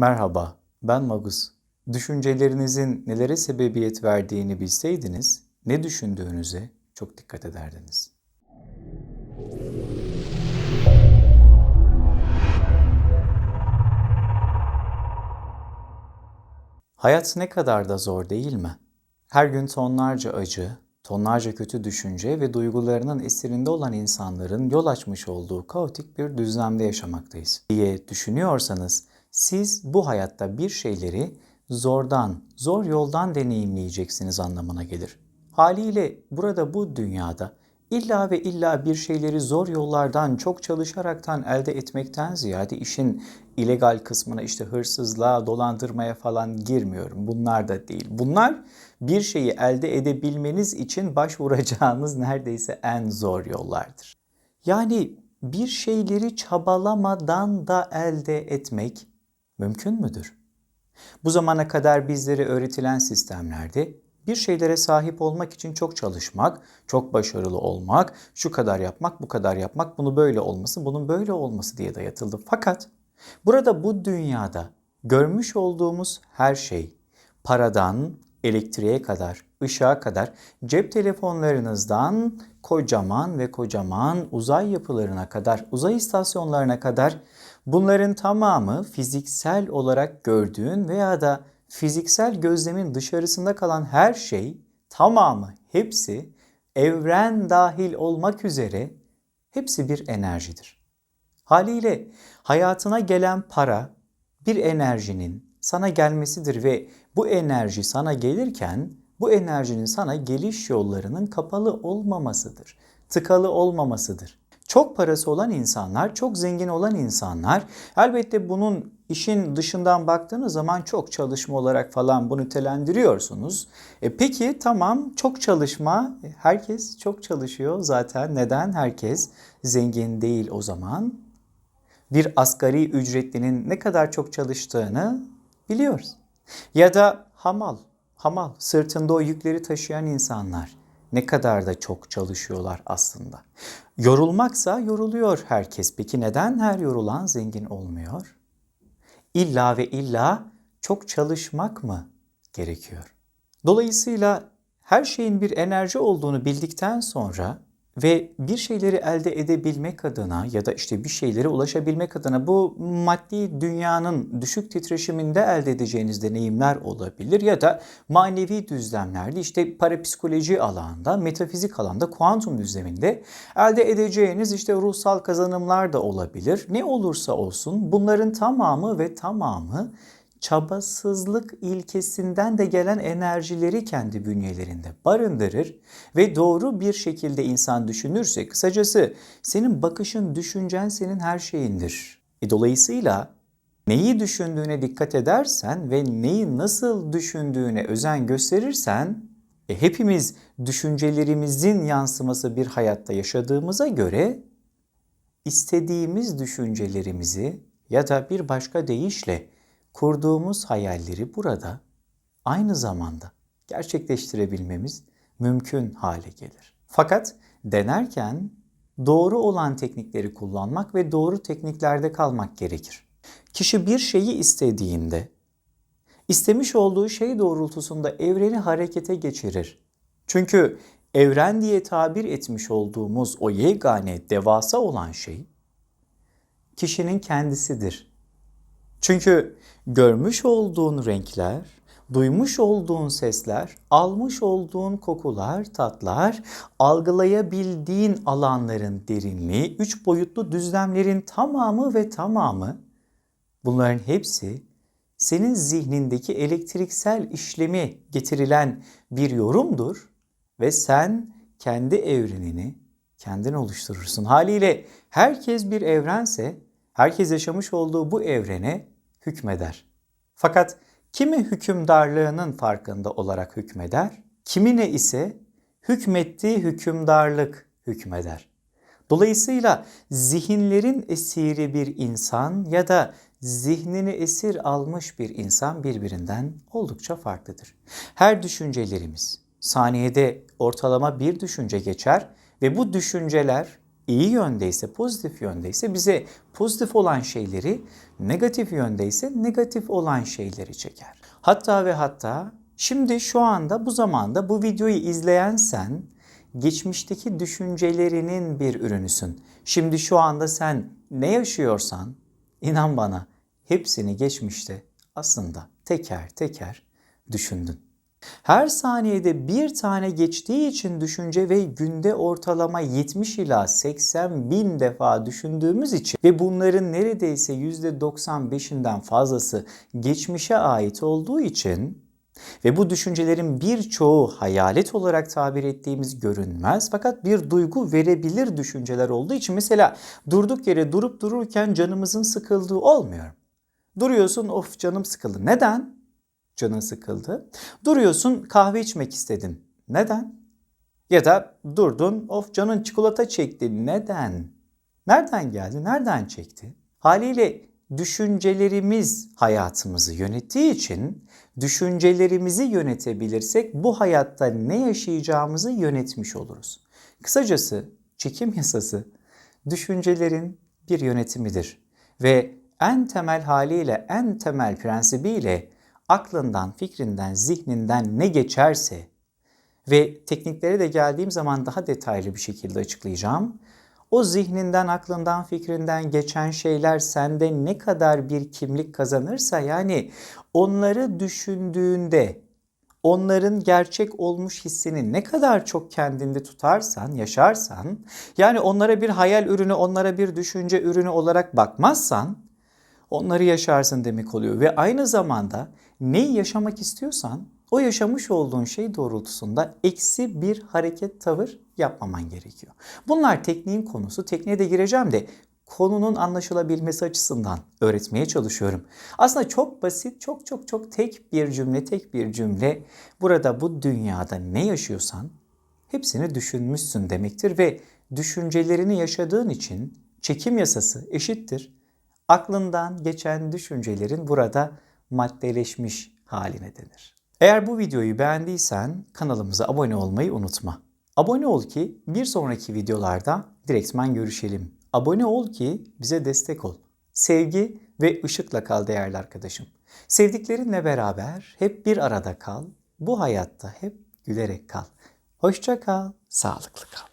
Merhaba, ben Magus. Düşüncelerinizin nelere sebebiyet verdiğini bilseydiniz, ne düşündüğünüze çok dikkat ederdiniz. Hayat ne kadar da zor değil mi? Her gün tonlarca acı, tonlarca kötü düşünce ve duygularının esirinde olan insanların yol açmış olduğu kaotik bir düzlemde yaşamaktayız diye düşünüyorsanız siz bu hayatta bir şeyleri zordan, zor yoldan deneyimleyeceksiniz anlamına gelir. Haliyle burada bu dünyada illa ve illa bir şeyleri zor yollardan çok çalışaraktan elde etmekten ziyade işin illegal kısmına işte hırsızlığa, dolandırmaya falan girmiyorum. Bunlar da değil. Bunlar bir şeyi elde edebilmeniz için başvuracağınız neredeyse en zor yollardır. Yani bir şeyleri çabalamadan da elde etmek mümkün müdür? Bu zamana kadar bizlere öğretilen sistemlerde bir şeylere sahip olmak için çok çalışmak, çok başarılı olmak, şu kadar yapmak, bu kadar yapmak, bunu böyle olması, bunun böyle olması diye dayatıldı. Fakat burada bu dünyada görmüş olduğumuz her şey paradan elektriğe kadar, ışığa kadar, cep telefonlarınızdan kocaman ve kocaman uzay yapılarına kadar, uzay istasyonlarına kadar bunların tamamı fiziksel olarak gördüğün veya da fiziksel gözlemin dışarısında kalan her şey tamamı hepsi evren dahil olmak üzere hepsi bir enerjidir. Haliyle hayatına gelen para bir enerjinin sana gelmesidir ve bu enerji sana gelirken bu enerjinin sana geliş yollarının kapalı olmamasıdır, tıkalı olmamasıdır. Çok parası olan insanlar, çok zengin olan insanlar elbette bunun işin dışından baktığınız zaman çok çalışma olarak falan bunu nitelendiriyorsunuz. E peki tamam çok çalışma, herkes çok çalışıyor zaten. Neden herkes zengin değil o zaman? Bir asgari ücretlinin ne kadar çok çalıştığını biliyoruz. Ya da hamal, hamal sırtında o yükleri taşıyan insanlar ne kadar da çok çalışıyorlar aslında. Yorulmaksa yoruluyor herkes. Peki neden her yorulan zengin olmuyor? İlla ve illa çok çalışmak mı gerekiyor? Dolayısıyla her şeyin bir enerji olduğunu bildikten sonra ve bir şeyleri elde edebilmek adına ya da işte bir şeylere ulaşabilmek adına bu maddi dünyanın düşük titreşiminde elde edeceğiniz deneyimler olabilir ya da manevi düzlemlerde işte parapsikoloji alanda, metafizik alanda, kuantum düzleminde elde edeceğiniz işte ruhsal kazanımlar da olabilir. Ne olursa olsun bunların tamamı ve tamamı çabasızlık ilkesinden de gelen enerjileri kendi bünyelerinde barındırır ve doğru bir şekilde insan düşünürse kısacası senin bakışın, düşüncen senin her şeyindir. E dolayısıyla neyi düşündüğüne dikkat edersen ve neyi nasıl düşündüğüne özen gösterirsen e hepimiz düşüncelerimizin yansıması bir hayatta yaşadığımıza göre istediğimiz düşüncelerimizi ya da bir başka deyişle kurduğumuz hayalleri burada aynı zamanda gerçekleştirebilmemiz mümkün hale gelir. Fakat denerken doğru olan teknikleri kullanmak ve doğru tekniklerde kalmak gerekir. Kişi bir şeyi istediğinde istemiş olduğu şey doğrultusunda evreni harekete geçirir. Çünkü evren diye tabir etmiş olduğumuz o yegane devasa olan şey kişinin kendisidir. Çünkü görmüş olduğun renkler, duymuş olduğun sesler, almış olduğun kokular, tatlar, algılayabildiğin alanların derinliği, üç boyutlu düzlemlerin tamamı ve tamamı bunların hepsi senin zihnindeki elektriksel işlemi getirilen bir yorumdur ve sen kendi evrenini kendin oluşturursun. Haliyle herkes bir evrense herkes yaşamış olduğu bu evrene hükmeder. Fakat kimi hükümdarlığının farkında olarak hükmeder, kimine ise hükmettiği hükümdarlık hükmeder. Dolayısıyla zihinlerin esiri bir insan ya da zihnini esir almış bir insan birbirinden oldukça farklıdır. Her düşüncelerimiz saniyede ortalama bir düşünce geçer ve bu düşünceler iyi yöndeyse, pozitif yöndeyse bize pozitif olan şeyleri, negatif yöndeyse negatif olan şeyleri çeker. Hatta ve hatta şimdi şu anda bu zamanda bu videoyu izleyen sen geçmişteki düşüncelerinin bir ürünüsün. Şimdi şu anda sen ne yaşıyorsan inan bana hepsini geçmişte aslında teker teker düşündün. Her saniyede bir tane geçtiği için düşünce ve günde ortalama 70 ila 80 bin defa düşündüğümüz için ve bunların neredeyse %95'inden fazlası geçmişe ait olduğu için ve bu düşüncelerin birçoğu hayalet olarak tabir ettiğimiz görünmez fakat bir duygu verebilir düşünceler olduğu için mesela durduk yere durup dururken canımızın sıkıldığı olmuyor. Duruyorsun of canım sıkıldı. Neden? Canın sıkıldı. Duruyorsun kahve içmek istedin. Neden? Ya da durdun of canın çikolata çekti. Neden? Nereden geldi? Nereden çekti? Haliyle düşüncelerimiz hayatımızı yönettiği için düşüncelerimizi yönetebilirsek bu hayatta ne yaşayacağımızı yönetmiş oluruz. Kısacası çekim yasası düşüncelerin bir yönetimidir ve en temel haliyle, en temel prensibiyle aklından, fikrinden, zihninden ne geçerse ve tekniklere de geldiğim zaman daha detaylı bir şekilde açıklayacağım. O zihninden, aklından, fikrinden geçen şeyler sende ne kadar bir kimlik kazanırsa yani onları düşündüğünde onların gerçek olmuş hissini ne kadar çok kendinde tutarsan, yaşarsan, yani onlara bir hayal ürünü, onlara bir düşünce ürünü olarak bakmazsan onları yaşarsın demek oluyor. Ve aynı zamanda neyi yaşamak istiyorsan o yaşamış olduğun şey doğrultusunda eksi bir hareket tavır yapmaman gerekiyor. Bunlar tekniğin konusu. Tekniğe de gireceğim de konunun anlaşılabilmesi açısından öğretmeye çalışıyorum. Aslında çok basit, çok çok çok tek bir cümle, tek bir cümle. Burada bu dünyada ne yaşıyorsan hepsini düşünmüşsün demektir ve düşüncelerini yaşadığın için çekim yasası eşittir. Aklından geçen düşüncelerin burada maddeleşmiş haline denir. Eğer bu videoyu beğendiysen kanalımıza abone olmayı unutma. Abone ol ki bir sonraki videolarda direktmen görüşelim. Abone ol ki bize destek ol. Sevgi ve ışıkla kal değerli arkadaşım. Sevdiklerinle beraber hep bir arada kal. Bu hayatta hep gülerek kal. Hoşça kal, sağlıklı kal.